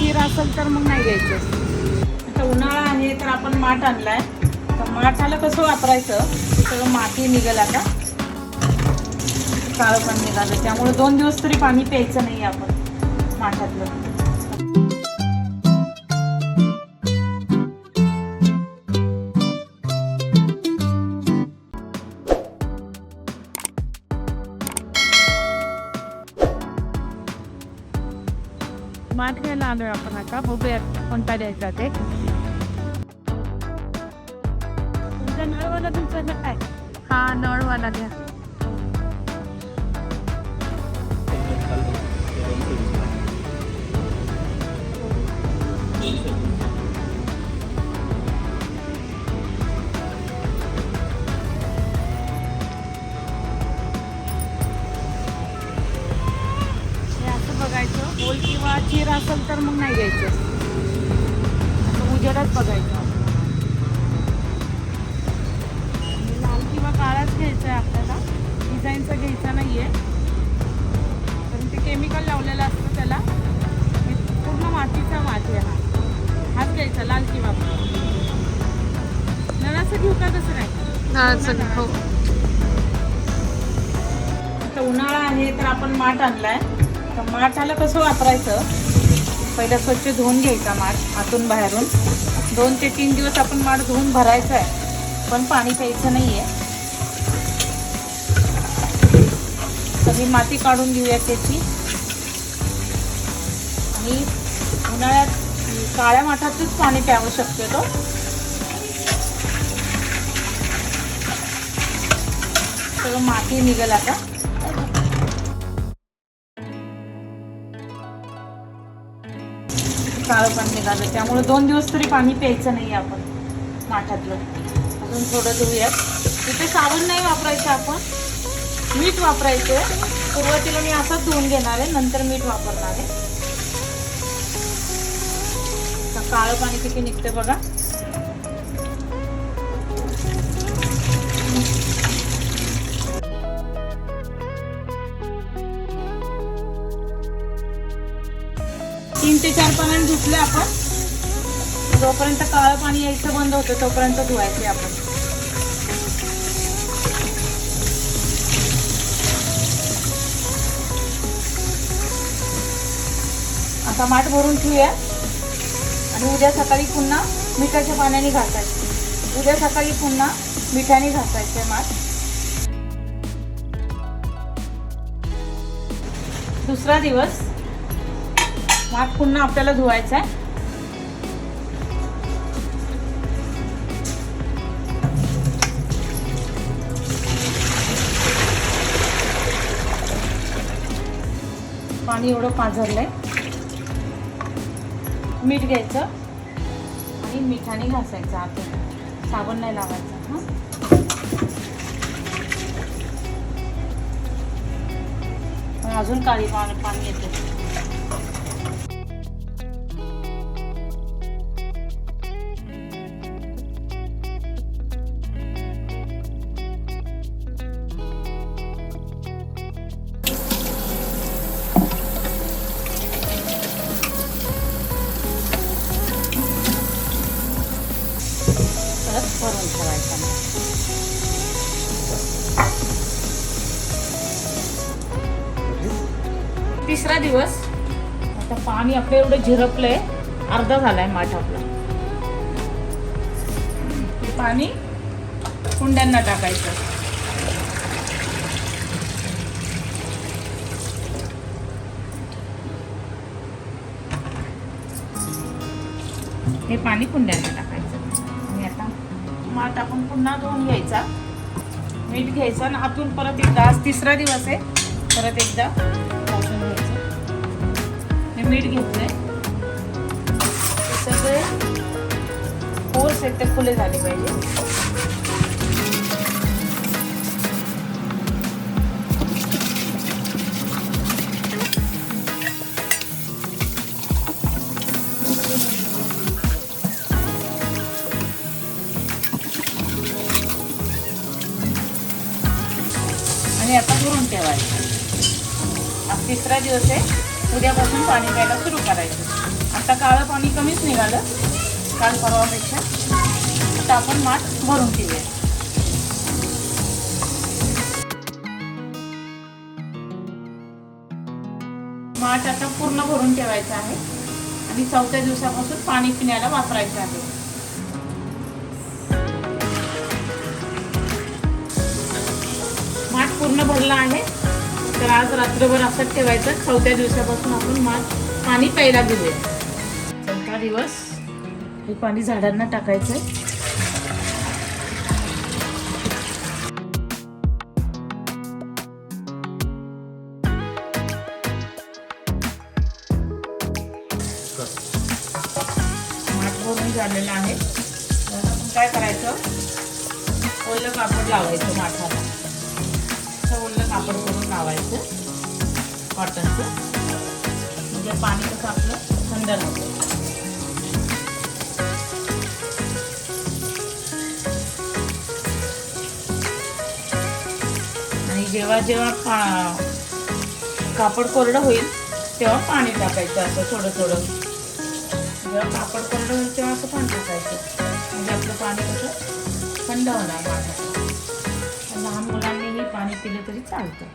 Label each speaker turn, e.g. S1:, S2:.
S1: खीर असेल तर मग नाही घ्यायचं. आता उन्हाळा आहे तर आपण माठ आणलाय. तर माठाला कसं वापरायचं? सगळं माती निघेल आता. काळं पण निघालं. त्यामुळे दोन दिवस तरी पाणी प्यायचं नाही आपण माठातलं. माठ घ्यायला आलोय आपण आता. बघूयात कोणता द्यायचा ते. तुमचा नळवाला तुमचा काय? हा नळवाला द्या. असेल तर मग नाही घ्यायचं. उजेडात बघायचं. लाल किंवा काळाच घ्यायचा आहे आपल्याला. डिझाईनचा घ्यायचा नाही आहे कारण ते केमिकल लावलेलं असतं त्याला. हे पूर्ण मातीचा माती आहे हा. हाच घ्यायचा लाल किंवा नळाचं घेऊ का कसं नाही?
S2: हो.
S1: आता उन्हाळा आहे तर आपण माठ आणलाय. तर माठाला कसं वापरायचं? पहिला स्वच्छ धुवून घ्यायचा माठ आतून बाहेरून. दोन ते तीन दिवस आपण माठ धुवून भरायचा आहे पण पाणी प्यायचं नाही आहे सगळी माती काढून घेऊया त्याची. आणि उन्हाळ्यात काळ्या माठातच पाणी प्यावं शक्यतो. सगळं माती निघेल आता. काळं पण निघालं. त्यामुळे दोन दिवस तरी पाणी प्यायचं नाही आपण. माठातलं. अजून थोडं धुऊयात. तिथे साबण नाही वापरायचं आपण. मीठ वापरायचं सुरुवातीला मी असंच धुवून घेणार आहे. नंतर मीठ वापरणार आहे. काळं पाणी किती निघते बघा. तीन ते चार पाण्याने धुतले आपण. जोपर्यंत काळं पाणी यायचं बंद होतं तोपर्यंत धुवायचे आपण. आता माठ भरून ठेवूया. आणि उद्या सकाळी पुन्हा मिठाच्या पाण्याने घासायचे. उद्या सकाळी पुन्हा मिठाने घासायचे माठ. दुसरा दिवस भात पुन्हा आपल्याला धुवायचा आहे. पाणी एवढं पाझरलंय. मीठ घ्यायचं आणि मिठाने घासायचं आत. साबण नाही लावायचं हां. अजून काळी पाणी पाणी येते. परत भरून ठेवायचा तिसरा दिवस. आता पाणी आपलं एवढं झिरपलंय. अर्धा झालाय माठ आपला. पाणी कुंड्यांना टाकायचं. हे पाणी कुंड्यांना टाकायचं. माठ आपण पुन्हा धुवून घ्यायचा. मीठ घ्यायचं आणि आतून परत एकदा आज तिसरा दिवस आहे परत एकदा घासून घ्यायचं. हे मीठ घेतलंय. सगळे कोर्स आहेत ते खुले झाले पाहिजे. आणि आता भरून ठेवायचं. आज तिसरा दिवस आहे. उद्यापासून पाणी प्यायला सुरू करायचं. आता काळं पाणी कमीच निघालं. काल परवापेक्षा. आता आपण माठ भरून ठेवूया माठ आता पूर्ण भरून ठेवायचं आहे. आणि चौथ्या दिवसापासून पाणी पिण्याला वापरायचं आहे. पूर्ण भरला आहे. तर आज रात्रभर असंच ठेवायचं. चौथ्या दिवसापासून आपण माठ पाणी प्यायला दिले चौथा दिवस हे पाणी झाडांना टाकायचं आहे झालेलं आहे. काय करायचं? ओलं कापड लावायचं माठाला. असं ओलं कापड करून लावायचं. कॉटनचं म्हणजे पाणी कसं आपलं थंड राहतं. आणि जेव्हा जेव्हा पा कापड कोरडं होईल तेव्हा पाणी टाकायचं असं थोडं थोडं. जेव्हा कापड कोरडं होईल तेव्हा असं पाणी टाकायचं. म्हणजे आपलं पाणी कसं थंड होणार माझ्या लहान मुलांनीही पाणी पिलं तरी चालतं.